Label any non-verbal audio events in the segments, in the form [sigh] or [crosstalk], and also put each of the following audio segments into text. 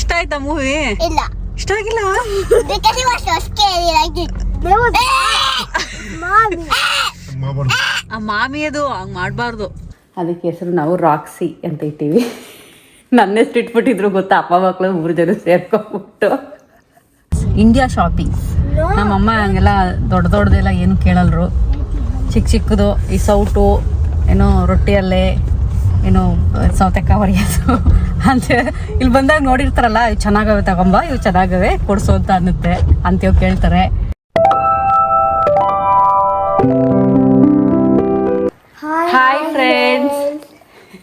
ಇಷ್ಟ ಆಯ್ತಾ ಮೂವಿ ಇಲ್ಲ. ಇಷ್ಟ ಆಗಿಲ್ಲ because it was so scary like this. There was mommy. ಆ ಮಾಮಿ ಅದು ಹಂಗ್ ಮಾಡಬಾರ್ದು. ಅದಕ್ಕೆ ಹೆಸರು ನಾವು ರಾಕ್ಸಿ ಅಂತ ಇಟ್ಟಿವಿ. ನನ್ನ ಹೆಸರು ಇಟ್ಬಿಟ್ಟಿದ್ರು ಗೊತ್ತಾ ಅಪ್ಪ ಮಕ್ಕಳು ಮೂರು ಜನ ಸೇರ್ಕೊಂಡ್ಬಿಟ್ಟು. India shopping. ನಮ್ಮಮ್ಮ ಹಂಗೆಲ್ಲ ದೊಡ್ಡ ದೊಡ್ಡದೆಲ್ಲ ಏನು ಕೇಳಲ್ರು. ಚಿಕ್ಕ ಚಿಕ್ಕದು ಈ ಸೌಟು ಏನೋ ರೊಟ್ಟಿಯಲ್ಲೇ. ಏನೋ ಸೌತೆಕಾಯಿ ಹೊರಿಯೋದು ಅಂತ ಇಲ್ಲಿ ಬಂದಾಗ ನೋಡಿರ್ತಾರಲ್ಲ ಇವು ಚೆನ್ನಾಗವೆ ತಗೊಂಬ ಇವು ಚೆನ್ನಾಗವೆ ಕೊಡ್ಸು ಅಂತ ಅನ್ನುತ್ತೆ ಅಂತೀವ್ ಕೇಳ್ತಾರೆ. ಹಾಯ್ ಫ್ರೆಂಡ್ಸ್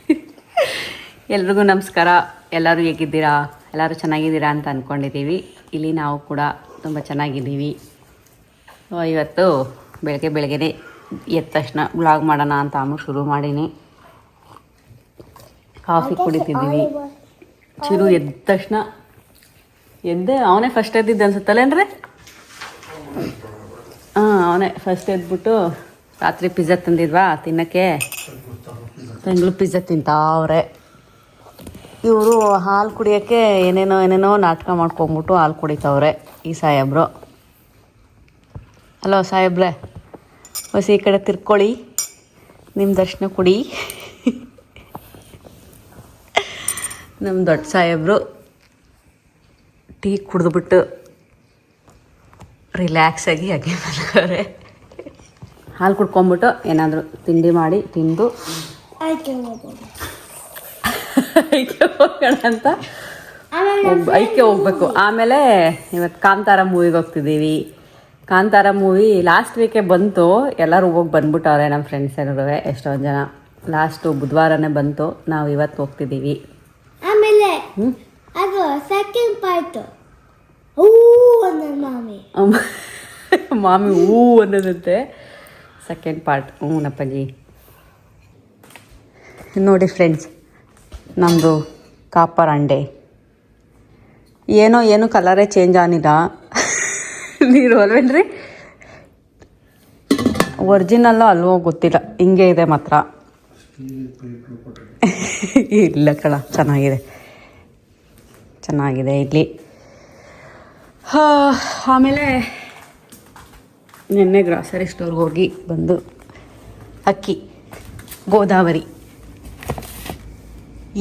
[laughs] ಎಲ್ರಿಗೂ ನಮಸ್ಕಾರ. ಎಲ್ಲರೂ ಹೇಗಿದ್ದೀರಾ? ಎಲ್ಲರೂ ಚೆನ್ನಾಗಿದ್ದೀರಾ ಅಂತ ಅಂದ್ಕೊಂಡಿದ್ದೀವಿ ಇಲ್ಲಿ ನಾವು ಕೂಡ ತುಂಬ ಚೆನ್ನಾಗಿದ್ದೀವಿ. ಇವತ್ತು ಬೆಳಗ್ಗೆ ಬೆಳಗ್ಗೆನೆ ಎದ್ದ ತಕ್ಷಣ ಬ್ಲಾಗ್ ಮಾಡೋಣ ಅಂತ ಅಮ್ಮ ಶುರು ಮಾಡೀನಿ. ಕಾಫಿ ಕುಡಿತಿದ್ದೀವಿ ಚಿರು ಎದ್ದ ತಕ್ಷಣ ಎದ್ದೆ ಅವನೇ ಫಸ್ಟ್ ಎದ್ದಿದ್ದ ಅನ್ಸುತ್ತಲ್ಲೇನ್ರಿ ಹಾಂ ಅವನೇ ಫಸ್ಟ್ ಎದ್ಬಿಟ್ಟು ರಾತ್ರಿ ಪಿಜ್ಜಾ ತಂದಿದ್ವಾ ತಿನ್ನಕ್ಕೆ? ಬೆಂಗ್ಳೂರು ಪಿಜ್ಜಾ ತಿಂತಾವ್ರೆ ಇವರು ಹಾಲು ಕುಡಿಯೋಕ್ಕೆ ಏನೇನೋ ಏನೇನೋ ನಾಟಕ ಮಾಡ್ಕೊಂಬಿಟ್ಟು ಹಾಲು ಕುಡಿತಾವ್ರೆ ಈ ಸಾಹೇಬ್ರು. ಹಲೋ ಸಾಹೇಬ್ರೆ ಬಸ್ ಈ ಕಡೆ ತಿರ್ಕೊಳ್ಳಿ ನಿಮ್ಮ ದರ್ಶನ ಕುಡಿ. ನಮ್ಮ ದೊಡ್ಡ ಸಾಹೇಬರು ಟೀ ಕುಡಿದ್ಬಿಟ್ಟು ರಿಲ್ಯಾಕ್ಸ್ ಆಗಿ ಹಾಗೆ ಮಲ್ಕೋರೆ ಹಾಲು ಕುಡ್ಕೊಂಬಿಟ್ಟು ಏನಾದರೂ ತಿಂಡಿ ಮಾಡಿ ತಿಂದು. ಐಕೆ ಹೋಗೋಣ ಅಂತ. ಐಕ್ಯ ಹೋಗ್ಬೇಕು. ಆಮೇಲೆ ಇವತ್ತು ಕಾಂತಾರ ಮೂವಿಗೆ ಹೋಗ್ತಿದ್ದೀವಿ. ಕಾಂತಾರ ಮೂವಿ ಲಾಸ್ಟ್ ವೀಕೆ ಬಂತು. ಎಲ್ಲರೂ ಹೋಗಿ ಬಂದ್ಬಿಟ್ಟವ್ರೆ ನಮ್ಮ ಫ್ರೆಂಡ್ಸ್ ಎಲ್ಲರೂ ಎಷ್ಟೊಂದು ಜನ. ಲಾಸ್ಟು ಬುಧವಾರನೇ ಬಂತು. ನಾವು ಇವತ್ತು ಹೋಗ್ತಿದ್ದೀವಿ. ಅದು ಸೆಕೆಂಡ್ ಪಾರ್ಟ್ ಹೂ ಅಂದ ಮಾಮಿ. ಅಮ್ಮ ಮಾಮಿ ಹೂ ಅನ್ನೋದಂತೆ. ಸೆಕೆಂಡ್ ಪಾರ್ಟ್ ಹ್ಞೂ ನಪ್ಪಜ್ಜಿ ನೋಡಿ ಫ್ರೆಂಡ್ಸ್ ನಮ್ಮದು ಕಾಪರ್ ಅಂಡೆ. ಏನೋ ಏನು ಕಲರೇ ಚೇಂಜ್ ಆನಿಲ್ಲ. ನೀರು ಅಲ್ವೇನ್ರಿ? ಒರಿಜಿನಲ್ಲು ಅಲ್ವೋ ಗೊತ್ತಿಲ್ಲ. ಹಿಂಗೆ ಇದೆ ಮಾತ್ರ. [laughs] ಇಲ್ಲ ಕಣ ಚೆನ್ನಾಗಿದೆ. ಚೆನ್ನಾಗಿದೆ ಇಲ್ಲಿ ಆಮೇಲೆ ನಿನ್ನೆ ಗ್ರಾಸರಿ ಸ್ಟೋರ್ಗೆ ಹೋಗಿ ಬಂದು ಅಕ್ಕಿ, ಗೋದಾವರಿ.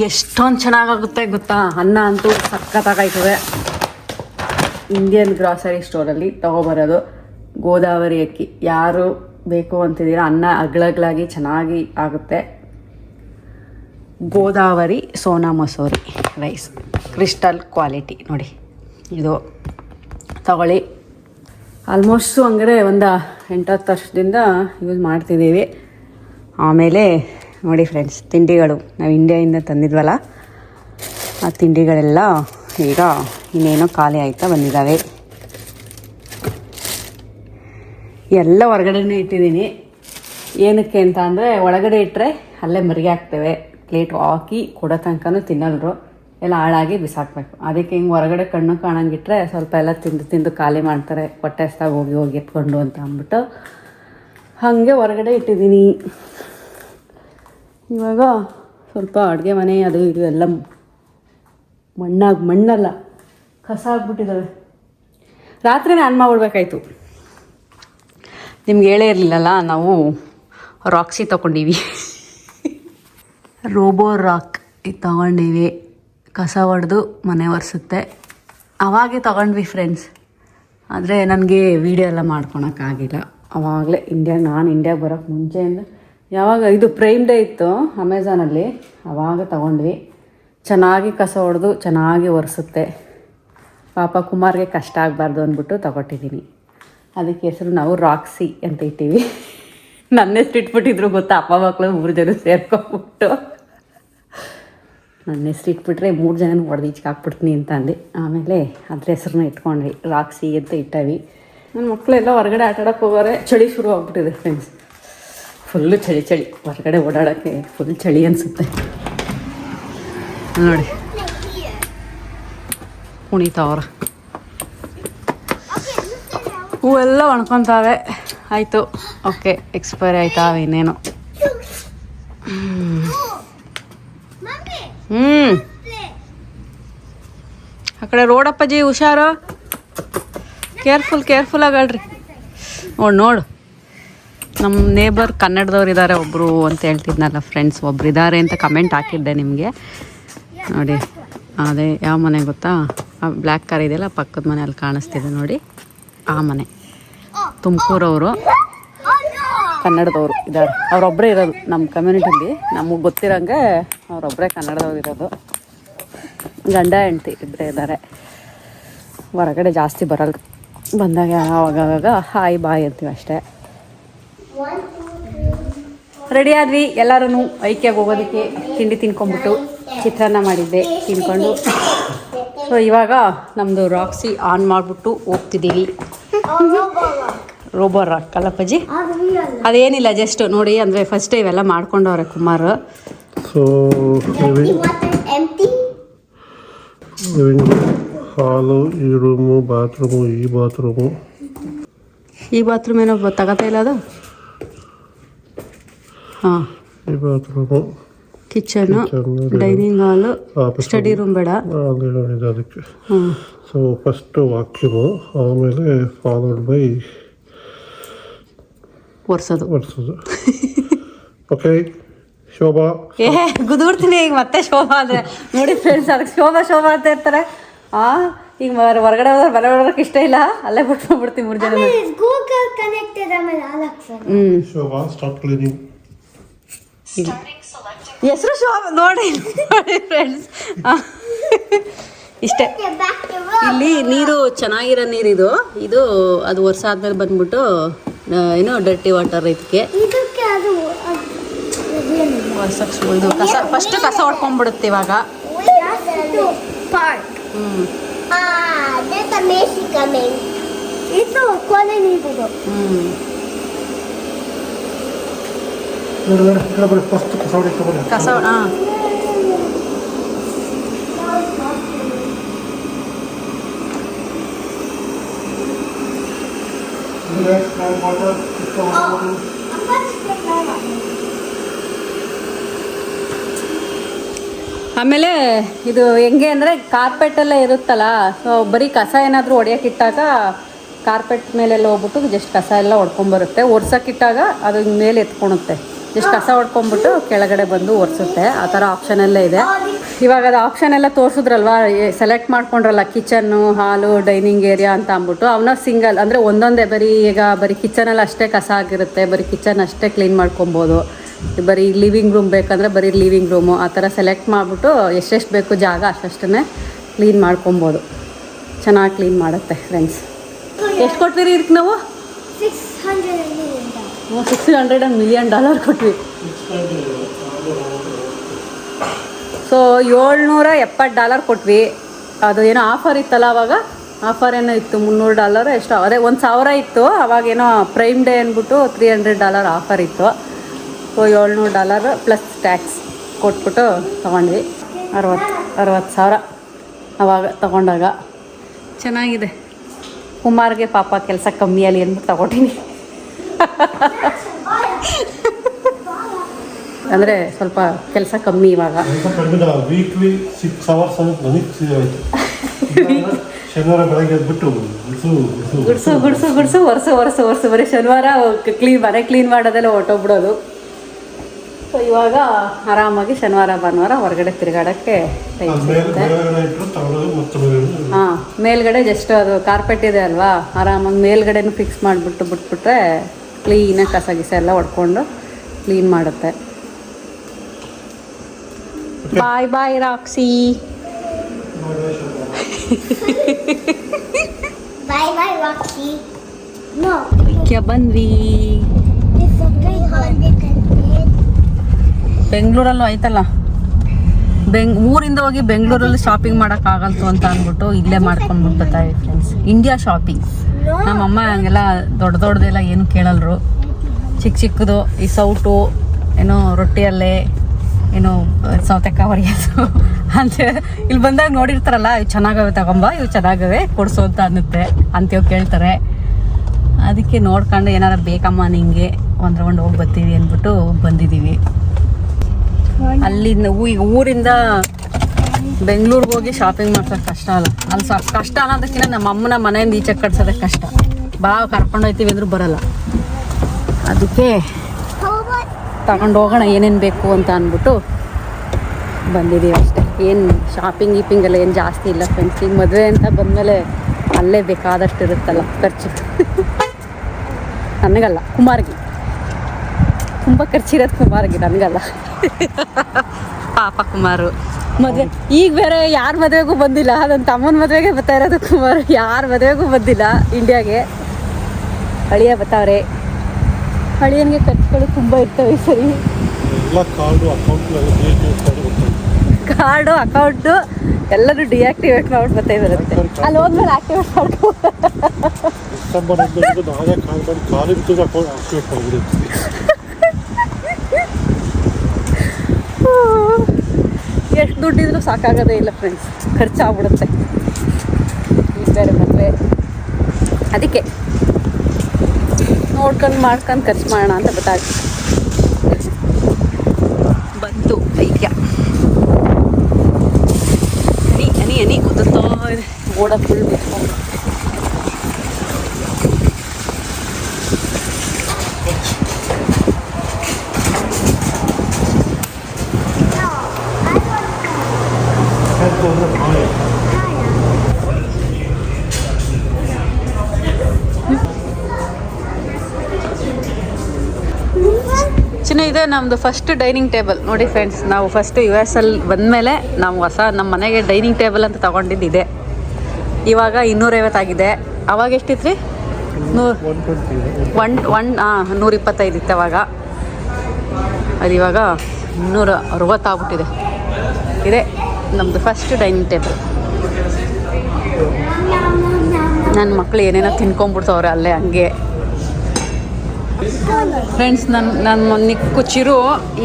ಎಷ್ಟೊಂದು ಚೆನ್ನಾಗಾಗುತ್ತೆ ಗೊತ್ತಾ? ಅನ್ನ ಅಂತೂ ಸಖತ್ತಾಗೈತದೆ ಇಂಡಿಯನ್ ಗ್ರಾಸರಿ ಸ್ಟೋರಲ್ಲಿ ತೊಗೊಬರೋದು ಗೋದಾವರಿ ಅಕ್ಕಿ. ಯಾರು ಬೇಕು ಅಂತಿದ್ದೀರಾ, ಅನ್ನ ಅಗ್ಳಗ್ಳಾಗಿ ಚೆನ್ನಾಗಿ ಆಗುತ್ತೆ. Godavari Sona Masoori rice. Crystal quality ನೋಡಿ. ಇದು ತಗೊಳ್ಳಿ. ಆಲ್ಮೋಸ್ಟು ಹಂಗಾರೆ ಒಂದು ಎಂಟತ್ತು ವರ್ಷದಿಂದ ಯೂಸ್ ಮಾಡ್ತಿದ್ದೀವಿ. ಆಮೇಲೆ ನೋಡಿ ಫ್ರೆಂಡ್ಸ್, ತಿಂಡಿಗಳು. ನಾವು ಇಂಡಿಯಾಯಿಂದ ತಂದಿದ್ವಲ್ಲ, ಆ ತಿಂಡಿಗಳೆಲ್ಲ ಈಗ ಇನ್ನೇನೋ ಖಾಲಿ ಆಯ್ತಾ ಬಂದಿದ್ದಾವೆ ಎಲ್ಲ ಹೊರಗಡೆನೇ ಇಟ್ಟಿದ್ದೀನಿ. ಏನಕ್ಕೆ ಅಂತ ಅಂದರೆ, ಒಳಗಡೆ ಇಟ್ಟರೆ ಅಲ್ಲೇ ಮರಿಗೆ ಹಾಕ್ತೇವೆ. ಪ್ಲೇಟ್ ಹಾಕಿ ಕೊಡೋ ತನಕನೂ ತಿನ್ನಲ್ರು. ಎಲ್ಲ ಹಾಳಾಗಿ ಬಿಸಾಕಬೇಕು. ಅದಕ್ಕೆ ಹಿಂಗೆ ಹೊರಗಡೆ ಕಣ್ಣು ಕಾಣಂಗಿಟ್ರೆ ಸ್ವಲ್ಪ ಎಲ್ಲ ತಿಂದು ತಿಂದು ಖಾಲಿ ಮಾಡ್ತಾರೆ. ಹೊಟ್ಟೆ ಹಸ್ದಾಗ ಹೋಗಿ ಹೋಗಿ ಎತ್ಕೊಂಡು ಅಂತ ಅಂದ್ಬಿಟ್ಟು. ಹಾಗೆ ಹೊರಗಡೆ ಇಟ್ಟಿದ್ದೀನಿ. ಇವಾಗ ಸ್ವಲ್ಪ ಅಡುಗೆ ಮನೆ ಅದು ಇದು ಎಲ್ಲ ಮಣ್ಣಾಗಿ ಮಣ್ಣಲ್ಲ, ಕಸ ಆಗ್ಬಿಟ್ಟಿದ್ದಾವೆ ರಾತ್ರಿ ನಾನು ಮಾಡ್ಬಿಡ್ಬೇಕಾಯ್ತು ನಿಮ್ಗೆ ಹೇಳೇ ಇರಲಿಲ್ಲಲ್ಲ, ನಾವು ರಾಕ್ಸಿ ತೊಗೊಂಡೀವಿ. ರೋಬೋ ರಾಕ್ ಇದು ತೊಗೊಂಡೀವಿ. ಕಸ ಹೊಡೆದು ಮನೆ ಒರೆಸುತ್ತೆ. ಅವಾಗೆ ತಗೊಂಡ್ವಿ ಫ್ರೆಂಡ್ಸ್ ಆದರೆ ನನಗೆ ವೀಡಿಯೋ ಎಲ್ಲ ಮಾಡ್ಕೊಳಕ್ಕಾಗಿಲ್ಲ ಅವಾಗಲೇ ಇಂಡಿಯಾ ನಾನು ಇಂಡಿಯಾಗೆ ಬರೋಕ್ಕೆ ಮುಂಚೆಯಿಂದ ಯಾವಾಗ ಇದು ಪ್ರೈಮ್ ಡೇ ಇತ್ತು ಅಮೆಝಾನಲ್ಲಿ ಅವಾಗ ತಗೊಂಡ್ವಿ. ಚೆನ್ನಾಗಿ ಕಸ ಹೊಡೆದು ಚೆನ್ನಾಗಿ ಒರೆಸುತ್ತೆ. ಪಾಪ ಕುಮಾರ್ಗೆ ಕಷ್ಟ ಆಗಬಾರ್ದು ಅಂದ್ಬಿಟ್ಟು ತಗೊಟ್ಟಿದ್ದೀನಿ ಅದಕ್ಕೆ ಹೆಸರು ನಾವು ರಾಕ್ಸಿ ಅಂತ ಇಟ್ಟೀವಿ. [laughs] ನನ್ನ ಹೆಸ್ರು ಇಟ್ಬಿಟ್ಟಿದ್ರು ಗೊತ್ತಾ? ಅಪ್ಪ ಮಕ್ಕಳು ಮೂರು ಜನ ಸೇರ್ಕೊಂಬಿಟ್ಟು ನನ್ನ ಹೆಸ್ರು ಇಟ್ಬಿಟ್ರೆ ಮೂರು ಜನ ಹೊಡೆದು ಈಚೆಗೆ ಹಾಕ್ಬಿಡ್ತೀನಿ ಅಂತ ಅಂದೆ. ಆಮೇಲೆ ಅದ್ರ ಹೆಸ್ರನ್ನ ಇಟ್ಕೊಂಡ್ವಿ. ರಾಕ್ಸಿ ಅಂತ ಇಟ್ಟವಿ. ನನ್ನ ಮಕ್ಕಳೆಲ್ಲ ಹೊರಗಡೆ ಆಟಾಡೋಕೆ ಹೋಗೋರೆ. ಚಳಿ ಶುರು ಆಗ್ಬಿಟ್ಟಿದೆ ಫ್ರೆಂಡ್ಸ್ ಫುಲ್ಲು ಚಳಿ ಚಳಿ. ಹೊರಗಡೆ ಓಡಾಡೋಕ್ಕೆ ಫುಲ್ ಚಳಿ ಅನಿಸುತ್ತೆ. ನೋಡಿ. ಕುಣಿತಾವ್ರ ಹೂವೆಲ್ಲ ಒಣ್ಕೊತಾವೆ. ಆಯಿತು. ಓಕೆ ಎಕ್ಸ್ಪೈರಿ ಆಯ್ತಾವೆ ಇನ್ನೇನು? Play. ಆ ಕಡೆ ರೋಡಪ್ಪಾಜಿ ಹುಷಾರು. ಕೇರ್ಫುಲ್ ಕೇರ್ಫುಲ್ ಆಗಳ್ರಿ. ನೋಡು ನೋಡು. ನಮ್ಮ ನೇಬರ್ ಕನ್ನಡದವ್ರು ಇದ್ದಾರೆ ಒಬ್ಬರು ಅಂತ ಹೇಳ್ತಿದ್ನಲ್ಲ ಫ್ರೆಂಡ್ಸ್ ಒಬ್ರು ಇದ್ದಾರೆ ಅಂತ ಕಮೆಂಟ್ ಹಾಕಿದ್ದೆ ನಿಮಗೆ. ನೋಡಿ, ಅದೇ ಯಾವ ಮನೆ ಗೊತ್ತಾ? ಆ ಬ್ಲ್ಯಾಕ್ ಕಾರ್ ಇದೆಯಲ್ಲ, ಪಕ್ಕದ ಮನೆಯಲ್ಲಿ ಕಾಣಿಸ್ತಿದೆ ನೋಡಿ. ಆ ಮನೆ. ತುಮಕೂರವರು. ಕನ್ನಡದವರು ಇದ್ದಾರೆ ಅವರೊಬ್ಬರೇ ಇರೋದು ನಮ್ಮ ಕಮ್ಯುನಿಟಿಲಿ ನಮಗೆ ಗೊತ್ತಿರೋಂಗೆ ಅವರೊಬ್ಬರೇ ಕನ್ನಡದವ್ರು ಇರೋದು. ಗಂಡ, ಹೆಂಡ್ತಿ ಇಬ್ಬರೇ ಇದ್ದಾರೆ ಹೊರಗಡೆ ಜಾಸ್ತಿ ಬರಲ್ಲ. ಬಂದಾಗ ಆವಾಗವಾಗ ಹಾಯ್ ಬಾಯ್ ಅಂತೀವಿ ಅಷ್ಟೇ. ರೆಡಿ ಆದ್ವಿ. ಎಲ್ಲರೂ ಐಕ್ಯಾಗಿ ಹೋಗೋದಕ್ಕೆ ತಿಂಡಿ ತಿನ್ಕೊಂಬಿಟ್ಟು ಚಿತ್ರಾನ್ನ ಮಾಡಿದ್ದೆ, ತಿನ್ಕೊಂಡು. ಸೊ ಇವಾಗ ನಮ್ಮದು ರಾಕ್ಸಿ ಆನ್ ಮಾಡಿಬಿಟ್ಟು ಹೋಗ್ತಿದ್ದೀವಿ. ರೋಬೋರ್ ರಾಕ್ ಅಲ್ಲಪ್ಪಜ್ಜಿ ಅದೇನಿಲ್ಲ ಜಸ್ಟ್ ನೋಡಿ ಅಂದರೆ ಫಸ್ಟ್ ಇವೆಲ್ಲ ಮಾಡ್ಕೊಂಡವ್ರೆ Kumar So living, empty. living hall ಈ ರೂಮು ಬಾತ್ರೂಮು ಈ ಬಾತ್ರೂಮು ಈ ಬಾತ್ರೂಮ್ ಏನೋ ಬ- ತಗೋತಾ ಇಲ್ಲ ಅದು ಹಾಂ ಈ bathroom kitchen Kitchen, dining hall office study room ಬೇಡ ಅಲ್ಲಿರೋ ಇದೆ ಅದಕ್ಕೆ ಹ್ಞೂ ಸೊ ಫಸ್ಟ್ ವಾಕ್ಯೂಮು ಆಮೇಲೆ ಫಾಲೋಡ್ ಬೈ ಒರ್ಸೋದು. ಒರೆಸೋದು. ಓಕೆ ಶೋಭಾ. ಏ ಗುದೂರ್ತೀನಿ ಈಗ ಮತ್ತೆ ಶೋಭಾ ಅಂದ್ರೆ. ನೋಡಿ ಫ್ರೆಂಡ್ಸ್ ಅದಕ್ಕೆ ಶೋಭಾ ಶೋಭಾ ಅಂತ ಇರ್ತಾರೆ. ಆ ಈಗ ಹೊರ- ಹೊರಗಡೆ ಹೋದ್ರೆ ಬರ ಬರೋಕೆ ಇಷ್ಟ ಇಲ್ಲ. ಅಲ್ಲೇ ಬಿಟ್ಕೊಂಡ್ಬಿಡ್ತೀವಿ ಮೂರು ಜನ. ಗೂಗಲ್ ಕನೆಕ್ಟೆಡ್ ಆಮೇಲೆ ಹ್ಞೂ ಶೋಭಾ ಸ್ಟಾರ್ಟ್ ಕ್ಲೀನಿಂಗ್ ಹೆಸರು ಶೋಭಾ ನೋಡಿ ನೋಡಿ ಫ್ರೆಂಡ್ಸ್ ಇಷ್ಟೇ. ಇಲ್ಲಿ ನೀರು ಚೆನ್ನಾಗಿರೋ ನೀರಿದು. ಇದು ಅದು ವರ್ಷ ಆದ್ಮೇಲೆ ಬಂದ್ಬಿಟ್ಟು ಏನೋ ಡರ್ಟಿ ವಾಟರ್ ಇದಕ್ಕೆ ಇದಕ್ಕೆ ಅದು ಅದು ಇದೇನಿಲ್ಲ. ವರ್ಷಕ್ಕೆ ಇದು ಕಸ ಫಸ್ಟ್ ಕಸ ಹೊಡ್ಕೊಂಡ್ಬಿಡುತ್ತೆ ಇವಾಗ ಇದು ಪಾರ್ಕ್ ಹ್ಞೂ Ah, there's a Messi coming. ಇದು ಕೊನೆ ನೀರಿದು ಹ್ಞೂ ಆಮೇಲೆ ಇದು ಹೆಂಗೆ ಅಂದರೆ ಕಾರ್ಪೆಟ್ ಎಲ್ಲ ಇರುತ್ತಲ್ಲ ಸೊ ಬರೀ ಕಸ ಏನಾದರೂ ಹೊಡೆಯೋಕ್ಕಿಟ್ಟಾಗ ಕಾರ್ಪೆಟ್ ಮೇಲೆಲ್ಲ ಹೋಗ್ಬಿಟ್ಟು ಜಸ್ಟ್ ಕಸ ಎಲ್ಲ ಹೊಡ್ಕೊಂಬರುತ್ತೆ ಒರ್ಸೋಕ್ಕಿಟ್ಟಾಗ ಅದು ಮೇಲೆ ಎತ್ಕೊಳುತ್ತೆ ಜಸ್ಟ್ ಕಸ ಹೊಡ್ಕೊಂಡ್ಬಿಟ್ಟು ಕೆಳಗಡೆ ಬಂದು ಒರೆಸುತ್ತೆ. ಆ ಥರ ಆಪ್ಷನ್ ಎಲ್ಲ ಇದೆ. ಇವಾಗ ಅದು ಆಪ್ಷನ್ ಎಲ್ಲ ತೋರಿಸಿದ್ರಲ್ವಾ? ಸೆಲೆಕ್ಟ್ ಮಾಡ್ಕೊಂಡ್ರಲ್ಲ ಕಿಚನ್ನು ಹಾಲು ಡೈನಿಂಗ್ ಏರಿಯಾ ಅಂತ ಅಂದ್ಬಿಟ್ಟು. ಅವನ ಸಿಂಗಲ್ ಅಂದರೆ ಒಂದೊಂದೇ ಬರೀ ಈಗ ಬರೀ ಕಿಚನಲ್ಲಿ ಅಷ್ಟೇ ಕಸ ಆಗಿರುತ್ತೆ. ಬರೀ ಕಿಚನ್ ಅಷ್ಟೇ ಕ್ಲೀನ್ ಮಾಡ್ಕೊಬೋದು. ಬರೀ ಲಿವಿಂಗ್ ರೂಮ್ ಬೇಕಂದ್ರೆ ಬರೀ ಲಿವಿಂಗ್ ರೂಮು ಆ ಥರ ಸೆಲೆಕ್ಟ್ ಮಾಡಿಬಿಟ್ಟು ಎಷ್ಟೆಷ್ಟು ಬೇಕು ಜಾಗ ಅಷ್ಟಷ್ಟೇ ಕ್ಲೀನ್ ಮಾಡ್ಕೊಬೋದು. ಚೆನ್ನಾಗಿ ಕ್ಲೀನ್ ಮಾಡುತ್ತೆ ಫ್ರೆಂಡ್ಸ್ ಎಷ್ಟು ಕೊಟ್ಟಿರಿ ಇದಕ್ಕೆ ನಾವು? Six hundred six hundred million dollar ಕೊಟ್ವಿ. ಸೊ ಏಳ್ನೂರ ಎಪ್ಪತ್ತು ಡಾಲರ್ ಕೊಟ್ವಿ. ಅದು ಏನೋ ಆಫರ್ ಇತ್ತಲ್ಲ ಅವಾಗ? ಆಫರ್ ಏನೋ ಇತ್ತು, ಮುನ್ನೂರು ಡಾಲರ್ ಎಷ್ಟು? ಅದೇ ಒಂದು ಸಾವಿರ ಇತ್ತು. ಅವಾಗೇನೋ ಪ್ರೈಮ್ ಡೇ ಅಂದ್ಬಿಟ್ಟು ತ್ರೀ ಹಂಡ್ರೆಡ್ ಡಾಲರ್ ಆಫರ್ ಇತ್ತು. ಸೊ ಏಳ್ನೂರು ಡಾಲರ್ ಪ್ಲಸ್ ಟ್ಯಾಕ್ಸ್ ಕೊಟ್ಬಿಟ್ಟು ತೊಗೊಂಡ್ವಿ. ಅರವತ್ತು ಅರವತ್ತು ಸಾವಿರ ಅವಾಗ ತಗೊಂಡಾಗ. ಚೆನ್ನಾಗಿದೆ. ಕುಮಾರ್ಗೆ ಪಾಪ ಕೆಲಸ ಕಮ್ಮಿಯಲ್ಲಿ ಅಂದ್ಬಿಟ್ಟು ತಗೊತೀನಿ [laughs] ಅಂದರೆ ಸ್ವಲ್ಪ ಕೆಲಸ ಕಮ್ಮಿ ಇವಾಗ. ವೀಕ್ಲಿ ಸಿಕ್ಸ್ ಅವರ್ಸ್ ಶನಿವಾರ ಬೆಳಗ್ಗೆ ಎದ್ಬಿಟ್ಟು ಬಿಸು ಗುಡ್ಸು ಗುಡ್ಸು ಗುಡ್ಸು ಒರೆಸು ಒರೆಸು ಒರೆಸು. ಬರೀ ಶನಿವಾರ ಕ್ಲೀನ್ ಮನೆ ಕ್ಲೀನ್ ಮಾಡೋದೆಲ್ಲ ಹೊಟ್ಟೋಗ್ಬಿಡೋದು ಸೊ ಇವಾಗ ಆರಾಮಾಗಿ ಶನಿವಾರ ಭಾನುವಾರ ಹೊರಗಡೆ ತಿರುಗಾಡೋಕ್ಕೆ ಹಾಂ ಮೇಲ್ಗಡೆ ಜಸ್ಟ್ ಅದು ಕಾರ್ಪೆಟ್ ಇದೆ ಅಲ್ವಾ? ಆರಾಮಾಗಿ ಮೇಲ್ಗಡೆನೂ ಫಿಕ್ಸ್ ಮಾಡಿಬಿಟ್ಟು ಬಿಟ್ಬಿಟ್ರೆ ಕ್ಲೀನಾಗಿ ಕಸ ಗಿಸ ಎಲ್ಲ ಹೊಡ್ಕೊಂಡು ಕ್ಲೀನ್ ಮಾಡುತ್ತೆ. Bye bye Roxy. ಬಂದ್ವಿ. ಬೆಂಗಳೂರಲ್ಲೂ ಆಯ್ತಲ್ಲ? ಬೆಂಗ್ ಊರಿಂದ ಹೋಗಿ ಬೆಂಗಳೂರಲ್ಲಿ ಶಾಪಿಂಗ್ ಮಾಡೋಕ್ಕಾಗಲ್ತು ಅಂತ ಅಂದ್ಬಿಟ್ಟು ಇಲ್ಲೇ ಮಾಡ್ಕೊಂಡು ಮಾಡ್ಕೊಂಡ್ಬಿಡ್ತಾಯಿ ಫ್ರೆಂಡ್ಸ್ ಇಂಡಿಯಾ ಶಾಪಿಂಗ್ ನಮ್ಮಮ್ಮ ಹಂಗೆಲ್ಲ ದೊಡ್ಡ ದೊಡ್ಡದೆಲ್ಲ ಏನು ಕೇಳಲ್ರು. ಚಿಕ್ಕ ಚಿಕ್ಕದು, ಈ ಸೌಟು, ಏನೋ ರೊಟ್ಟಿಯಲ್ಲೇ, ಏನು ಹೊರಿಯೋದು [laughs] ಅಂತ ಇಲ್ಲಿ ಬಂದಾಗ ನೋಡಿರ್ತಾರಲ್ಲ, ಇವು ಚೆನ್ನಾಗವೆ ತಗೊಂಬ, ಇವು ಚೆನ್ನಾಗವೆ, ಕೊಡಿಸು ಅಂತ ಅನ್ನುತ್ತೆ ಅಂತೇವ್ ಕೇಳ್ತಾರೆ. ಅದಕ್ಕೆ ನೋಡ್ಕೊಂಡು ಏನಾರು ಬೇಕಮ್ಮ ನಿಂಗೆ ಒಂದು ರೌಂಡ್ ಹೋಗಿ ಬರ್ತೀವಿ ಅಂದ್ಬಿಟ್ಟು ಬಂದಿದ್ದೀವಿ. ಅಲ್ಲಿಂದ ಊರಿಂದ ಬೆಂಗಳೂರಿಗೆ ಹೋಗಿ ಶಾಪಿಂಗ್ ಮಾಡ್ಸೋದು ಕಷ್ಟ ಅಲ್ಲ. ಅಲ್ಲಿ ಸ ಕಷ್ಟ ಅನ್ನೋದಕ್ಕಿಂತ ನಮ್ಮ ಅಮ್ಮನ ಮನೆಯಿಂದ ಈಚೆ ಕಟ್ಸೋದಕ್ಕೆ ಕಷ್ಟ. ಭಾವ ಕರ್ಕೊಂಡು ಹೋಯ್ತೀವಿ ಅಂದ್ರೂ ಬರಲ್ಲ. ಅದಕ್ಕೆ ತಗೊಂಡು ಹೋಗೋಣ, ಏನೇನು ಬೇಕು ಅಂತ ಅಂದ್ಬಿಟ್ಟು ಬಂದಿದ್ದೀವಿ ಅಷ್ಟೇ. ಏನು ಶಾಪಿಂಗ್ ಗೀಪಿಂಗ್ ಎಲ್ಲ ಏನು ಜಾಸ್ತಿ ಇಲ್ಲ ಫ್ರೆಂಡ್ಸ್ ಈಗ ಮದುವೆ ಅಂತ ಬಂದಮೇಲೆ ಅಲ್ಲೇ ಬೇಕಾದಷ್ಟು ಇರುತ್ತಲ್ಲ, ಖರ್ಚು. ನನಗಲ್ಲ, ಕುಮಾರ್ಗೆ. ತುಂಬ ಖರ್ಚಿರೋದು ಕುಮಾರ್ಗೆ, ನನಗಲ್ಲ. ಪಾಪ ಕುಮಾರು. ಮದುವೆ. ಈಗ ಬೇರೆ ಯಾರ ಮದ್ವೆಗೂ ಬಂದಿಲ್ಲ. ನನ್ನ ತಮ್ಮನ ಮದ್ವೆಗೆ ಬರ್ತಾ ಇರೋದು ಕುಮಾರ್. ಯಾರ ಮದ್ವೆಗೂ ಬಂದಿಲ್ಲ ಇಂಡಿಯಾಗೆ ಅಳಿಯ ಬರ್ತಾವ್ರೆ. ಅಳಿಯನಿಗೆ ಖರ್ಚುಗಳು ತುಂಬ ಇರ್ತವೆ ಸರಿ. ಕಾರ್ಡು ಅಕೌಂಟು ಎಲ್ಲರೂ ಡಿಆಕ್ಟಿವೇಟ್ ಮಾಡ್ಬಿಟ್ಟು ಬರ್ತಾ ಬರುತ್ತೆ ಅಲ್ಲಿ ಹೋದ್ಮೇಲೆ ಆಕ್ಟಿವೇಟ್ ಮಾಡ್ಕೊ ಡಿಸೆಂಬರ್ ಹದಿನೈದು ನಾವೇ ಕಾಲ್ ಮಾಡಿ ಕಾಲಿಗೆ ಬಿಟ್ಟು ಅಕೌಂಟ್ ಆಕ್ಟಿವೇಟ್ ಮಾಡಿಬಿಡುತ್ತೆ ಎಷ್ಟು ದುಡ್ಡಿದ್ರು ಸಾಕಾಗೋದೇ ಇಲ್ಲ ಫ್ರೆಂಡ್ಸ್ ಖರ್ಚಾಗ್ಬಿಡುತ್ತೆ. ಈಗ ಬೇರೆ ಮದುವೆ. ಅದಕ್ಕೆ ನೋಡ್ಕೊಂಡು ಮಾಡ್ಕೊಂಡು ಖರ್ಚು ಮಾಡೋಣ ಅಂತ ಗೊತ್ತಾಗ್ತದೆ ಬಂತು ಐಕ್ಯ ಹನಿ ಅನಿ ಅನಿ ಉದುರ್ತಾ ಇದೆ. ಫುಲ್ ಬಿಟ್ಕೊಂಡು ನಮ್ಮದು ಫಸ್ಟ್ ಡೈನಿಂಗ್ ಟೇಬಲ್ ನೋಡಿ ಫ್ರೆಂಡ್ಸ್ ನಾವು ಫಸ್ಟ್ ಯು ಎಸ್ ಅಲ್ಲಿ ಬಂದಮೇಲೆ ನಾವು ಹೊಸ ನಮ್ಮ ಮನೆಗೆ ಡೈನಿಂಗ್ ಟೇಬಲ್ ಅಂತ ತಗೊಂಡಿದ್ದು ಇದೆ. ಇವಾಗ ಇನ್ನೂರೈವತ್ತಾಗಿದೆ ಅವಾಗ ಎಷ್ಟಿತ್ತು ರೀ ನೂರು ಒನ್ ಒನ್ ಹಾಂ ನೂರ ಇಪ್ಪತ್ತೈದು ಇತ್ತು ಅವಾಗ. ಅದು ಇವಾಗ ಇನ್ನೂರ ಅರವತ್ತಾಗ್ಬಿಟ್ಟಿದೆ ಇದೆ ನಮ್ಮದು ಫಸ್ಟ್ ಡೈನಿಂಗ್ ಟೇಬಲ್ ನನ್ನ ಮಕ್ಕಳು ಏನೇನೋ ತಿನ್ಕೊಂಡ್ಬಿಡ್ತವ್ರೆ ಅಲ್ಲೇ ಹಂಗೆ. ಫ್ರೆಂಡ್ಸ್ ನನ್ನ ನನ್ನ ನಿಕ್ಕು ಚಿರು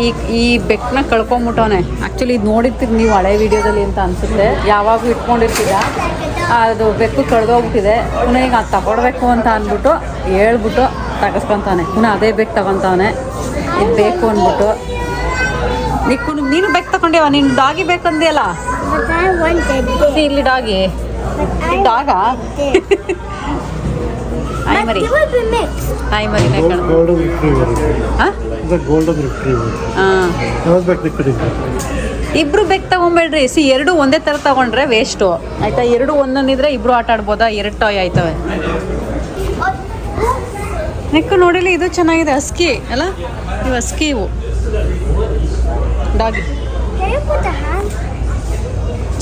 ಈ ಈ ಬೆಕ್ಕನ್ನ ಕಳ್ಕೊಂಬಿಟ್ಟವನೆ. ಆ್ಯಕ್ಚುಲಿ ಇದು ನೋಡಿರ್ತೀರಿ ನೀವು ಹಳೆ ವಿಡಿಯೋದಲ್ಲಿ ಅಂತ ಅನಿಸುತ್ತೆ. ಯಾವಾಗೂ ಇಟ್ಕೊಂಡಿರ್ತೀರ? ಅದು ಬೆಕ್ಕು ಕಳೆದೋಗ್ಬಿಟ್ಟಿದೆ. ಪುನಃ ಈಗ ಅದು ತಗೊಳ್ಬೇಕು ಅಂತ ಅಂದ್ಬಿಟ್ಟು ಹೇಳ್ಬಿಟ್ಟು ತಗಸ್ಕೊತಾನೆ ಪುನಃ ಅದೇ ಬೆಕ್ಕು ತಗೊತಾನೆ ಇದು ಬೇಕು ಅಂದ್ಬಿಟ್ಟು. ನಿಕ್ಕು ನೀನು ಬೆಕ್ ತಗೊಂಡೇವ ನೀನು ಡಾಗಿ ಬೇಕಂದಿಯಲ್ಲ ಇಲ್ಲಿ ಡಾಗ. ಡಾಗಾ? [laughs] wanted ಮರಿ ಮರಿ will be mixed. ಹಾಂ. ಯಾವ್ದು ಇಬ್ರು ಬೆಕ್ ತಗೊಂಬೇಡ್ರಿ. ಸಿ ಎರಡು ಒಂದೇ ಥರ ತಗೊಂಡ್ರೆ ವೇಸ್ಟು ಆಯ್ತಾ? ಎರಡು ಒಂದೊಂದಿದ್ರೆ ಇಬ್ರು ಆಟ ಆಡ್ಬೋದಾ? ಎರಡು ಟಾಯ್ ಆಯ್ತವೆ. ನೆಕ್ಕು ನೋಡಿಲಿ ಇದು ಚೆನ್ನಾಗಿದೆ. ಅಸ್ಕಿ ಅಲ್ಲ? ಇವು ಅಸ್ಕಿ ಇವು. ಡಾಗಿ?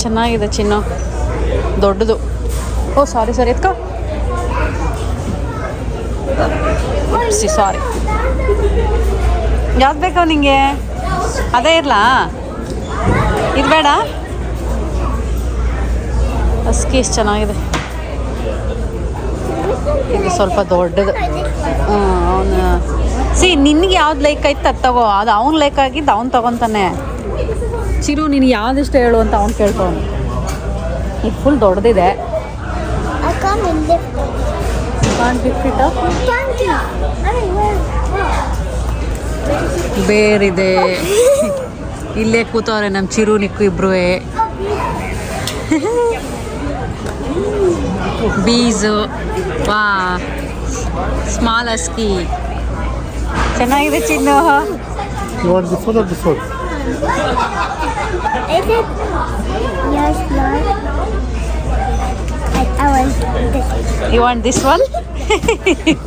ಚೆನ್ನಾಗಿದೆ ಚಿನ್ನ. ದೊಡ್ಡದು. ಓ ಸಾರಿ ಸಾರಿ ಎತ್ಕೋ. ಸಿ ಸಾರಿ ಯಾವ್ದು ಬೇಕು ನಿಂಗೆ? ಅದೇ ಇರಲಾ? ಇದು ಬೇಡ? ಅಸ್ಕಿ ಎಷ್ಟು ಚೆನ್ನಾಗಿದೆ. ಇದು ಸ್ವಲ್ಪ ದೊಡ್ಡದು. ಅವನು, ಸಿ, ನಿನಗೆ ಯಾವ್ದು ಲೈಕ್ ಆಯ್ತು ಅದು ತಗೋ. ಅದು ಅವ್ನು ಲೈಕ್ ಆಗಿದ್ದು ಅವ್ನು ತಗೊತಾನೆ. ಚಿರು ನೀನು ಯಾವ್ದಿಷ್ಟ ಹೇಳು ಅಂತ ಅವ್ನು ಕೇಳ್ಕೊಂಡು ಇದು ಫುಲ್ ದೊಡ್ಡದಿದೆ. Can't lift it. up. ಬೇರಿದೆ. ಇಲ್ಲೇ ಕೂತವ್ರೆ ನಮ್ಮ ಚಿರು ನಿಕ್ಕು ಇಬ್ರು ಬೀಸು ವಾ. ಸ್ಮಾಲ್ ಅಸ್ಕಿ ಚೆನ್ನಾಗಿದೆ Chinnu. This. You want this one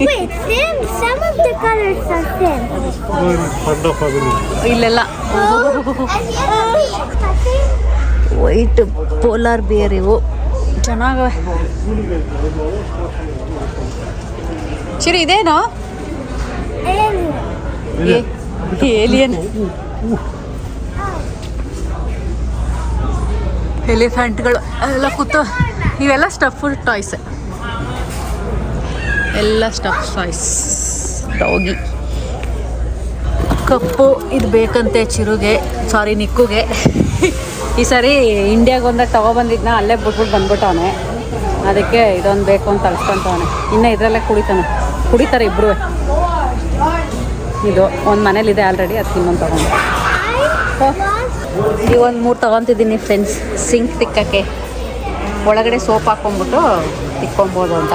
Wait, same. Some of the colors are same. ಇಲ್ಲೆಲ್ಲ. ವೈಟ್ ಪೋಲಾರ್ ಬಿಯರ್ ಇವು. ಚೆನ್ನಾಗವೆ. ಚಿರು ಇದೇನು? ಏಲಿಯನ್. ಎಲಿಫೆಂಟ್ಗಳು ಎಲ್ಲ ಕೂತು ಇವೆಲ್ಲ ಸ್ಟಫ್ ಟಾಯ್ಸ್ ಎಲ್ಲ ಸ್ಟಫ್ ಸಾಯ್ಸ್ ಡಾಗಿ ಕಪ್ಪು ಇದು ಬೇಕಂತೆ ಚಿರುಗೆ ಸಾರಿ ನಿಕ್ಕುಗೆ. [laughs] ಈ ಸಾರಿ ಇಂಡಿಯಾಗೆ ಒಂದಾಗ ತೊಗೊಬಂದಿದ್ನ ಅಲ್ಲೇ ಬಿಟ್ಬಿಟ್ಟು ಬಂದ್ಬಿಟ್ಟವನೆ. ಅದಕ್ಕೆ ಇದೊಂದು ಬೇಕು ಅಂತ ತಳ್ಸ್ಕೊಂತವನೆ ಇನ್ನು ಇದರಲ್ಲೇ ಕುಡಿತಾನೆ. ಕುಡಿತಾರೆ ಇಬ್ಬರು ಇದು ಒಂದು ಮನೇಲಿದೆ ಆಲ್ರೆಡಿ ಅದು ತಿನ್ನೊಂದು ತೊಗೊಂಡು. ಈ ಒಂದು ಮೂರು ತೊಗೊತಿದ್ದೀನಿ ಫ್ರೆಂಡ್ಸ್ ಸಿಂಕ್ ತಿಕ್ಕಕ್ಕೆ. ಒಳಗಡೆ ಸೋಪ್ ಹಾಕ್ಕೊಂಬಿಟ್ಟು ತಿಕ್ಕೊಬೋದು ಅಂತ.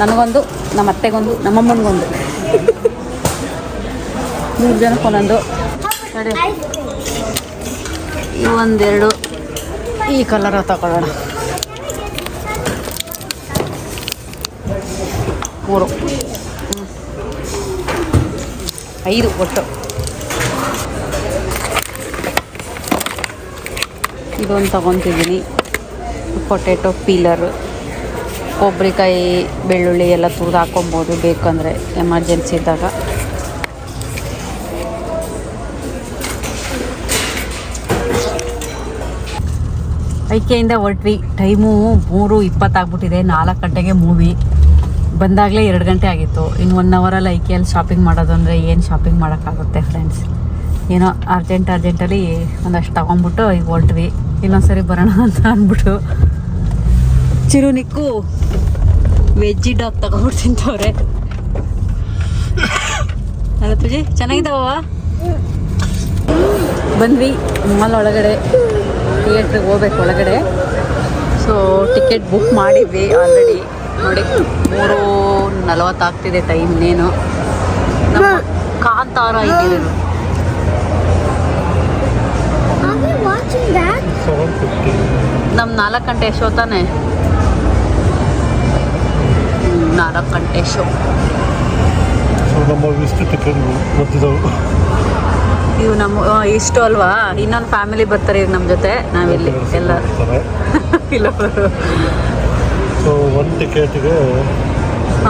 ನನಗೊಂದು, ನಮ್ಮ ಅತ್ತೆಗೊಂದು ನಮ್ಮಮ್ಮನಿಗೊಂದು ಮೂರು ಜನಕ್ಕೆ ಒಂದೊಂದು. ನೋಡಿ ಒಂದೆರಡು. ಈ ಕಲರ್ ತಗೊಳ್ಳೋಣ. ಮೂರು. ಐದು ಒಟ್ಟು. ಇದೊಂದು ತಗೊತಿದ್ದೀನಿ. Potato peeler. ಕೊಬ್ಬರಿಕಾಯಿ, ಬೆಳ್ಳುಳ್ಳಿ ಎಲ್ಲ ತುರಿದು ಹಾಕೊಬೋದು ಬೇಕಂದರೆ ಎಮರ್ಜೆನ್ಸಿ ಇದ್ದಾಗ. ಐಕೆಯಿಂದ ಹೊರಟ್ವಿ. ಟೈಮು ಮೂರು ಇಪ್ಪತ್ತಾಗ್ಬಿಟ್ಟಿದೆ ನಾಲ್ಕು ಗಂಟೆಗೆ ಮೂವಿ. ಬಂದಾಗಲೇ ಎರಡು ಗಂಟೆ ಆಗಿತ್ತು. ಇನ್ನು ಒನ್ ಅವರಲ್ಲಿ ಐಕೆಯಲ್ಲಿ ಶಾಪಿಂಗ್ ಮಾಡೋದು ಅಂದರೆ ಏನು ಶಾಪಿಂಗ್ ಮಾಡೋಕ್ಕಾಗುತ್ತೆ ಫ್ರೆಂಡ್ಸ್ ಏನೋ ಅರ್ಜೆಂಟ್ ಅರ್ಜೆಂಟಲ್ಲಿ ಒಂದಷ್ಟು ತೊಗೊಂಬಿಟ್ಟು ಈಗ ಹೊರಟ್ವಿ. ಇನ್ನೊಂದ್ಸರಿ ಬರೋಣ ಅಂತ ಅಂದ್ಬಿಟ್ಟು. ಚಿರುನಿಕ್ಕು ವೆಜ್ಜಿ ಡಾಗ್ ತಗೊಂಡ್ಬಿಟ್ಟು ತಿಂತವ್ರೆ. ಅಲ್ಲ ಪೂಜಿ ಚೆನ್ನಾಗಿದ್ದಾವ ಬಂದ್ವಿ ಮಾಲ್ ಒಳಗಡೆ ಥಿಯೇಟ್ರಿಗೆ ಹೋಗ್ಬೇಕು ಒಳಗಡೆ. ಸೊ ಟಿಕೆಟ್ ಬುಕ್ ಮಾಡಿದ್ವಿ ಆಲ್ರೆಡಿ ನೋಡಿ ಮೂರು ನಲವತ್ತಾಗ್ತಿದೆ ಟೈಮ್ ಇನ್ನೇನು. ನಮ್ಮ ಕಾಂತಾರ ಇದ್ದಿರೋದು Are we watching that? Seven fifty ನಮ್ಮ ನಾಲ್ಕು ಗಂಟೆ ಶೋ ತಾನೆ ನಾಲ್ಕು ಗಂಟೆ ಶೋ ಸೊ ನಮ್ಮ ಮತ್ತಿದವು ಇವು ನಮ್ಮ ಇಷ್ಟು ಅಲ್ವಾ? ಇನ್ನೊಂದು ಫ್ಯಾಮಿಲಿ ಬರ್ತಾರೆ ಈಗ ನಮ್ಮ ಜೊತೆ. ನಾವಿಲ್ಲಿ ಎಲ್ಲ [laughs] ಇಲ್ಲ ಸೊ ಒಂದು ಟಿಕೆಟ್ಗೆ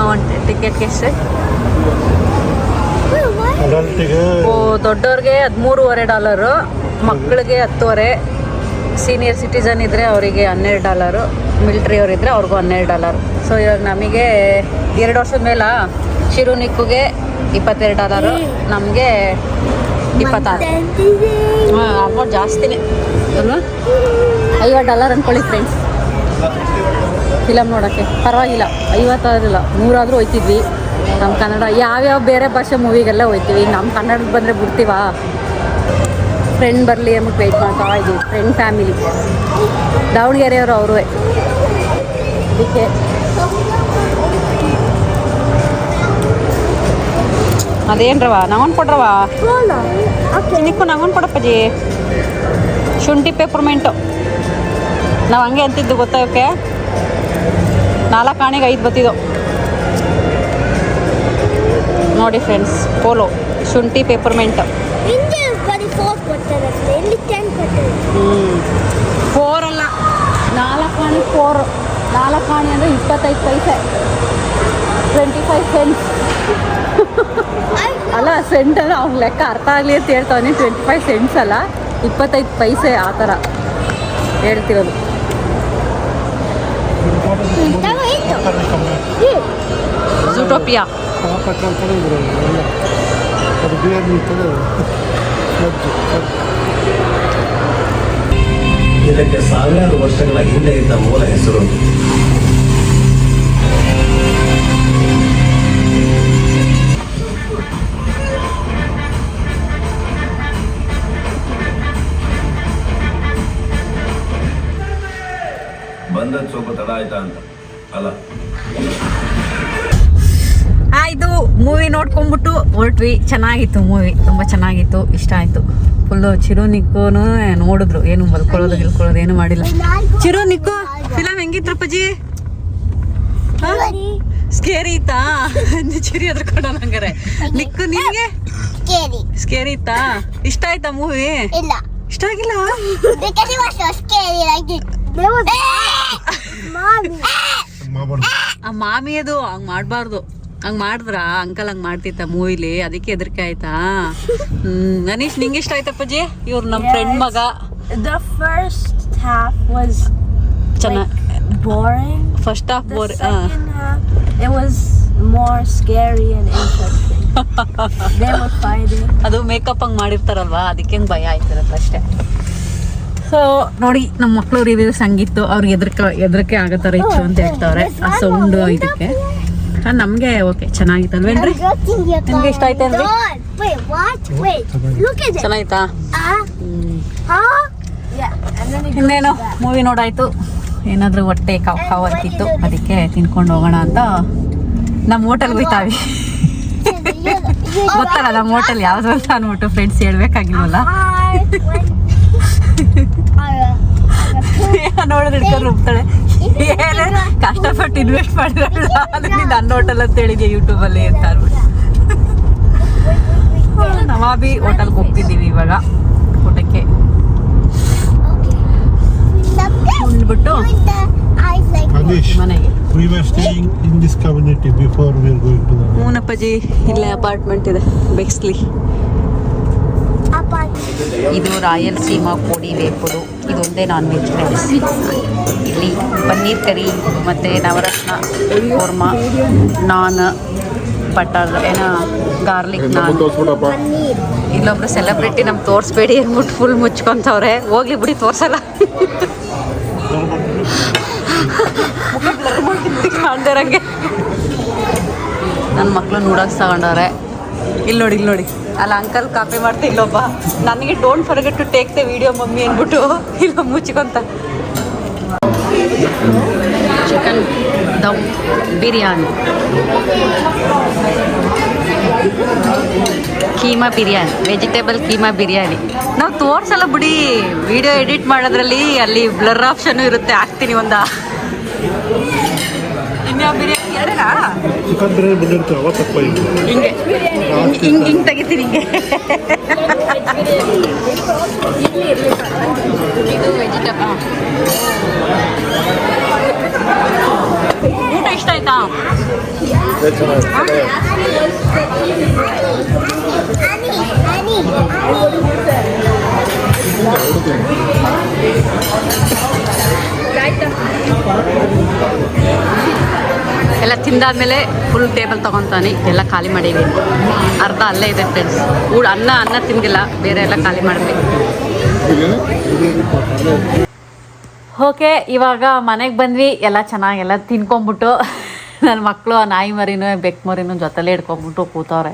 ಒಂದು ಟಿಕೆಟ್ಗೆ ಎಷ್ಟೇ? ಓ ದೊಡ್ಡವ್ರಿಗೆ ಹದಿಮೂರುವರೆ ಡಾಲರು ಮಕ್ಕಳಿಗೆ ಹತ್ತುವರೆ. ಸೀನಿಯರ್ ಸಿಟಿಸನ್ ಇದ್ದರೆ ಅವರಿಗೆ ಹನ್ನೆರಡು ಡಾಲರು ಮಿಲ್ಟ್ರಿಯವ್ರು ಇದ್ದರೆ ಅವ್ರಿಗೂ ಹನ್ನೆರಡು ಡಾಲರು. ಸೊ ಇವಾಗ ನಮಗೆ ಎರಡು ವರ್ಷದ ಮೇಲೆ ಶಿರುನಿಕ್ಕುಗೆ ಇಪ್ಪತ್ತೆರಡು ಡಾಲರು, ನಮಗೆ ಇಪ್ಪತ್ತಾರು. ಹಾಂ ಅಮೌಂಟ್ ಜಾಸ್ತಿನೇ. ಅಲ್ವಾ? ಐವತ್ತು ಡಾಲರ್ ಅಂದ್ಕೊಳ್ಳಿ ಫ್ರೆಂಡ್ಸ್ ಫಿಲಮ್ ನೋಡೋಕ್ಕೆ. ಪರವಾಗಿಲ್ಲ. ಐವತ್ತಾರಿಲ್ಲ ನೂರಾದರೂ ಹೋಯ್ತಿದ್ವಿ. ನಮ್ಮ ಕನ್ನಡ, ಯಾವ್ಯಾವ ಬೇರೆ ಭಾಷೆ ಮೂವಿಗೆಲ್ಲ ಹೋಯ್ತೀವಿ. ನಮ್ಮ ಕನ್ನಡಕ್ಕೆ ಬಂದರೆ ಬಿಡ್ತೀವಾ? ಫ್ರೆಂಡ್ ಬರಲಿ ಅಂತ ವೆಯ್ಟ್ ಮಾಡ್ತಾ ಇದ್ದೀವಿ ಫ್ರೆಂಡ್ ಫ್ಯಾಮಿಲಿ ದಾವಣಗೆರೆಯವರು ಅವರು. ಅದಕ್ಕೆ ಅದೇನ್ರವ ನಂಗೊಂದು ಕೊಡ್ರವ. ನಿಕ್ಕು ನಂಗೊಂದು ಕೊಡಪ್ಪಾಜಿ ಶುಂಠಿ ಪೇಪರ್ಮೆಂಟು ನಾವು ಹಂಗೆ ಅಂತಿದ್ದು ಗೊತ್ತಾ ಇವಕ್ಕೆ? ನಾಲ್ಕು ಆಣೆಗೆ ಐದು ಬತ್ತಿದ್ದು ನೋಡಿ ಫ್ರೆಂಡ್ಸ್ ಪೋಲೋ ಶುಂಠಿ ಪೇಪರ್ಮೆಂಟ್ ಕೊಡ್ತಾರೆ ಇಲ್ಲಿ ಟೆನ್ ಕೊಡ್ತಾರೆ ಹ್ಞೂ ಫೋರ್ ಅಲ್ಲ. ನಾಲ್ಕು ಆಣಿ ಫೋರ್ ನಾಲ್ಕು ಆಣಿ ಅಂದರೆ ಇಪ್ಪತ್ತೈದು ಪೈಸೆ. ಟ್ವೆಂಟಿ ಫೈವ್ ಸೆಂಟ್ಸ್ ಅಲ್ಲ ಸೆಂಟ್ ಅಲ್ಲ. ಅವ್ನ ಲೆಕ್ಕ ಅರ್ಥ ಆಗಲಿ ಅಂತ ಹೇಳ್ತಾವನಿ. ಟ್ವೆಂಟಿ ಫೈವ್ ಸೆಂಟ್ಸ್ ಅಲ್ಲ. ಇಪ್ಪತ್ತೈದು ಪೈಸೆ ಆ ಥರ ಹೇಳ್ತಿರೋದು. ಝೂಟೋಪಿಯಾ ಇದಕ್ಕೆ ಸಾವಿರಾರು ವರ್ಷಗಳ ಹಿಂದೆ ಇದ್ದ ಮೂಲ ಹೆಸರು. ಬಂದದ್ ಆಯಿತು ಮೂವಿ ನೋಡ್ಕೊಂಡ್ಬಿಟ್ಟು ಹೊರಟ್ವಿ. ಚೆನ್ನಾಗಿತ್ತು ಮೂವಿ ತುಂಬ ಚೆನ್ನಾಗಿತ್ತು, ಇಷ್ಟ ಆಯಿತು. ಫುಲ್ಲು ಚಿರು ನಿಕ್ಕೋನು ನೋಡಿದ್ರು. ಏನು ಮಲ್ಕೊಳ್ಳೋದು ಗಿಲ್ಕೊಳ್ಳೋದು ಏನು ಮಾಡಿಲ್ಲ. ಚಿರು ನಿಕ್ಕು. ಫಿಲಮ್ ಹೆಂಗಿತ್ತು ಪಜಿ ಸ್ಕೇರಿ ಇತ್ತಾ? ಚಿರಿ ಅದ್ರಕೊಂಡ ಹಂಗಾರೆ. ನಿಕ್ಕು ನಿನ್ಗೆ. ಸ್ಕೇರಿ ಇತ್ತಾ? ಇಷ್ಟ ಆಯ್ತಾ ಮೂವಿ ಇಷ್ಟ ಆಗಿಲ್ಲ? ಮಾಮಿ ಅದು ಹಂಗ್ ಮಾಡಬಾರ್ದು. ಹಂಗ್ ಮಾಡಿದ್ರ? ಅಂಕಲ್ ಹಂಗ್ ಮಾಡ್ತಿತ್ತ ಮೂವಿಲಿ? ಅದಕ್ಕೆ ಹೆದರಿಕೆ ಆಯ್ತಾ? ಹ್ಮ್ ಅನೀಶ್ ನಿಂಗೆ ಇಷ್ಟ ಆಯ್ತಾ ಜಿ ಇವ್ರು ನಮ್ಮ ಫ್ರೆಂಡ್ ಮಗ. ದ ಫಸ್ಟ್ ಹಾಫ್ ವಾಸ್ ಚೆನ್ನಾಗಿ boring first half bore it was more scary and interesting interesting. [laughs] they were ಅದು ಮೇಕಪ್ ಹಂಗ್ ಮಾಡಿರ್ತಾರಲ್ವಾ? ಅದಕ್ಕೆ ಹಂಗ್ ಭಯ ಆಯ್ತಿರತ್ತೆ ಅಷ್ಟೇ. ಸೊ ನೋಡಿ ನಮ್ಮ ಮಕ್ಕಳು ರಿವ್ಯೂಸ್ ಹಂಗಿತ್ತು. ಅವ್ರಿಗೆ ಎದ್ರಕ ಹೆದರಿಕೆ ಆಗೋ ಥರ ಇತ್ತು ಅಂತ ಹೇಳ್ತಾವ್ರೆ. ಆ ಸೌಂಡ್ ಇದಕ್ಕೆ. ನಮಗೆ ಓಕೆ ಚೆನ್ನಾಗಿತ್ತಲ್ವೇನ್ರಿ ನಿಮ್ಗೆ ಇಷ್ಟ ಆಯ್ತೇನ್ರಿ ಚೆನ್ನಾಗಿತ್ತಾ? ಇನ್ನೇನು? ಮೂವಿ ನೋಡಾಯ್ತು. ಏನಾದರೂ ಹೊಟ್ಟೆ ಕಾವ್ ಕಾವು ಅಂತಿತ್ತು ಅದಕ್ಕೆ ತಿನ್ಕೊಂಡು ಹೋಗೋಣ ಅಂತ ನಮ್ಮ ಹೋಟೆಲ್ ಹೋಯ್ತಾವಿ ಗೊತ್ತಲ್ಲ ನಮ್ಮ ಹೋಟೆಲ್ ಯಾವ್ದು ಅಂತ ಅನ್ಬಿಟ್ಟು ಫ್ರೆಂಡ್ಸ್ ಹೇಳ್ಬೇಕಾಗಿಲ್ವಲ್ಲ? [laughs] ನೋಡಿದ್ರೆ ರುಬ್ತಾಳೆ ಏನೇ ಕಷ್ಟಪಟ್ಟು ಇನ್ವೆಸ್ಟ್ ಮಾಡಿರಲ್ಲ ಅದಕ್ಕೆ ನನ್ನ ಹೋಟೆಲ್ ಅಂತ ಹೇಳಿದ್ಯಾ ಯೂಟ್ಯೂಬಲ್ಲಿ ಅಂತ ಅಂದ್ಬಿಟ್ಟು. ನವಾಬಿ ಹೋಟೆಲ್ಗೆ ಹೋಗ್ತಿದ್ದೀವಿ ಇವಾಗ ಊಟಕ್ಕೆ. ಉಂಡ್ಬಿಟ್ಟು ಮನೆಗೆ. ಮೂನಪ್ಪಾಜಿ ಇಲ್ಲೇ ಅಪಾರ್ಟ್ಮೆಂಟ್ ಇದೆ ಬೆಕ್ಸ್ಲಿ ಇದು ರಾಯಲ್ ಸೀಮಾ ಕೋಡಿ ವೇಪುಡು ಇದೊಂದೇ ನಾನ್ ವೆಜ್ ಫ್ರೆಂಡ್ಸ್ ಇಲ್ಲಿ ಪನ್ನೀರ್ ಕರಿ ಮತ್ತು ನವರತ್ನ ಕೋರ್ಮಾ ನಾನ್ ಬಟರ್ ಏನ ಗಾರ್ಲಿಕ್ ನಾನ್. ಇಲ್ಲೊಬ್ರು ಸೆಲೆಬ್ರಿಟಿ ನಮ್ಗೆ ತೋರಿಸ್ಬೇಡಿ ಅಂದ್ಬಿಟ್ಟು ಫುಲ್ ಮುಚ್ಕೊಂತವ್ರೆ. ಹೋಗ್ಲಿ ಬಿಡಿ ತೋರ್ಸಲ್ಲ. ಕಾಣ್ದಿರಂಗೆ ನನ್ನ ಮಕ್ಕಳು ನೂಡಲ್ಸ್ ತಗೊಂಡವ್ರೆ. ಇಲ್ಲಿ ನೋಡಿ ಇಲ್ಲಿ ನೋಡಿ. ಅಲ್ಲ ಅಂಕಲ್ ಕಾಪಿ ಮಾಡ್ತಾ ಇಲ್ಲೊಬ್ಬ. ನನಗೆ don't forget to take the video mummy ಅಂದ್ಬಿಟ್ಟು ಇಲ್ಲ ಮುಚ್ಚಿಕೊಂತ ಚಿಕನ್ ದಮ್ ಬಿರಿಯಾನಿ ಕೀಮಾ ಬಿರಿಯಾನಿ ವೆಜಿಟೇಬಲ್ ಕೀಮಾ ಬಿರಿಯಾನಿ ನಾವು ತೋರ್ಸಲ್ಲ ಬಿಡಿ. ವಿಡಿಯೋ ಎಡಿಟ್ ಮಾಡೋದ್ರಲ್ಲಿ ಅಲ್ಲಿ ಬ್ಲರ್ ಆಪ್ಷನ್ ಇರುತ್ತೆ. ಹಾಕ್ತೀನಿ ಒಂದ. ಇನ್ಯಾವ ಬಿರಿಯಾನಿ ಎರಡೇನಾ ಚಿಕನ್ ಬಿರಿಯಾನಿ ಬಂದಿರ್ತೀವಿ ಅವಾಗ ತಪ್ಪ ಹಿಂಗೆ. ಹಿಂಗೆ ಹಿಂಗೆ ಹಿಂಗೆ ತೆಗಿತೀನಿ. ಹಿಂಗೆ ಇದು ವೆಜಿಟೇಬಲ್ ಊಟ ಇಷ್ಟ ಆಯ್ತಾ? ಎಲ್ಲ ತಿಂದಾದ್ಮೇಲೆ ಫುಲ್ ಟೇಬಲ್ ತೊಗೊತಾನೆ. ಎಲ್ಲ ಖಾಲಿ ಮಾಡೀವಿ ಅರ್ಧ ಅಲ್ಲೇ ಇದೆ ಫ್ರೆಂಡ್ಸ್ ಊಟ ಅನ್ನ ಅನ್ನ ತಿಂದಿಲ್ಲ. ಬೇರೆ ಎಲ್ಲ ಖಾಲಿ ಮಾಡಬೇಕು ಓಕೆ ಇವಾಗ ಮನೆಗೆ ಬಂದ್ವಿ. ಎಲ್ಲ ಚೆನ್ನಾಗೆಲ್ಲ ತಿನ್ಕೊಂಬಿಟ್ಟು [laughs] ನನ್ನ ಮಕ್ಕಳು ನಾಯಿ ಮರಿನೂ, ಬೆಕ್ಕು ಮರಿನೂ ಜೊತೆಲೇ ಹಿಡ್ಕೊಂಬಿಟ್ಟು ಕೂತವ್ರೆ.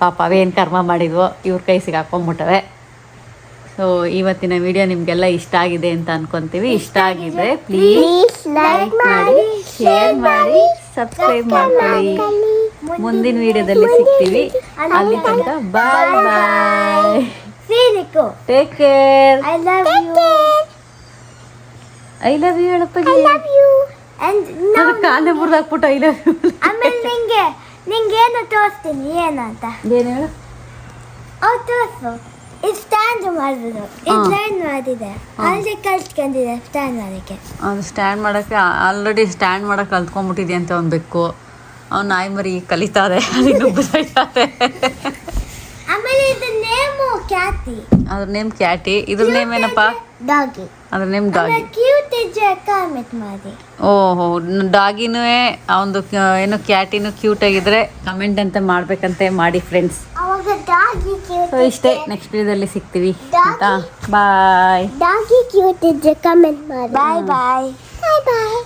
ಪಾಪ ಅವೇನು ಕರ್ಮ ಮಾಡಿದ್ವೋ ಇವ್ರ ಕೈ ಸಿಗಾಕೊಂಬಿಟ್ಟವೆ. ಸೊ ಇವತ್ತಿನ ವಿಡಿಯೋ ನಿಮಗೆಲ್ಲ ಇಷ್ಟ ಆಗಿದೆ ಅಂತ ಅನ್ಕೊಂತೀವಿ. ಇಷ್ಟ ಆಗಿದೆ ಪ್ಲೀಸ್ ಲೈಕ್ ಮಾಡಿ ಶೇರ್ ಮಾಡಿ ಸಬ್ಸ್ಕ್ರೈಬ್ ಮಾಡ್ಕೊಳ್ಳಿ. ಮುಂದಿನ ವಿಡಿಯೋದಲ್ಲಿ ಸಿಗ್ತೀವಿ. ಅಲ್ಲಿ ತನಕ bye bye take care I love you. I love you ಹೇಳಪ್ಪ I love you. And now, ಕಾಲೇ ಬುರ್ದಾಕ್ಬಿಟ್ಟು ಐ ಲವ್ ಯು ಆಮೇಲೆ ನಿಂಗೆ ನಿಂಗೆ ಏನು ತೋರಿಸ್ತೀನಿ ಏನಂತ ಏನು ಹೇಳು. ಅವ್ ತೋರಿಸು. ಇದು ಸ್ಟ್ಯಾಂಡ್ ಮಾಡಿದ್ರು ಇದು ಲೈನ್ ಮಾಡಿದೆ. ಅಲ್ಲಿ ಕಲ್ತ್ಕೊಂಡಿದೆ ಸ್ಟ್ಯಾಂಡ್ ಮಾಡೋಕ್ಕೆ. ಅವ್ನು ಸ್ಟ್ಯಾಂಡ್ ಮಾಡೋಕ್ಕೆ ಆಲ್ರೆಡಿ ಸ್ಟ್ಯಾಂಡ್ ಮಾಡೋಕೆ ಕಲ್ತ್ಕೊಂಡ್ಬಿಟ್ಟಿದೆ ಅಂತ ಅವ್ನು ಬೆಕ್ಕು. ಅವ್ನು ನಾಯಿ ಮರಿ ಕಲಿತಾರೆ [laughs] ಅಲ್ಲಿ ಆಮೇಲೆ ಇದು ಕ್ಯಾತಿ ಅದ್ರ ನೇಮ್ ಕ್ಯಾಟಿ ಇದ್ರ ನೇಮ್ ಏನಪ್ಪ? ಡಾಗಿ ಅದ್ರ ನೇಮ್ ಡಾಗಿ ಕ್ಯೂಟ್ ಕಾಮೆಂಟ್ ಮಾಡಿ. ಓಹೋ ಡಾಗಿನೂ ಒಂದು ಏನು ಕ್ಯಾಟಿನೂ ಕ್ಯೂಟ್ ಆಗಿದ್ರೆ ಕಮೆಂಟ್ ಅಂತ ಮಾಡ್ಬೇಕಂತೆ ಮಾಡಿ ಫ್ರೆಂಡ್ಸ್ ಕ್ಯೂಟ್ ಸೊ ಇಷ್ಟೇ. ನೆಕ್ಸ್ಟ್ ವಿಡಿಯೋದಲ್ಲಿ ಸಿಗ್ತೀವಿ. ಆಯ್ತಾ? ಬಾಯ್ ಡಾಗಿ ಕ್ಯೂಟ್ ಇದ್ರೆ ಕಮೆಂಟ್ ಮಾಡಿ. ಬಾಯ್ ಬಾಯ್ ಬಾಯ್ ಬಾಯ್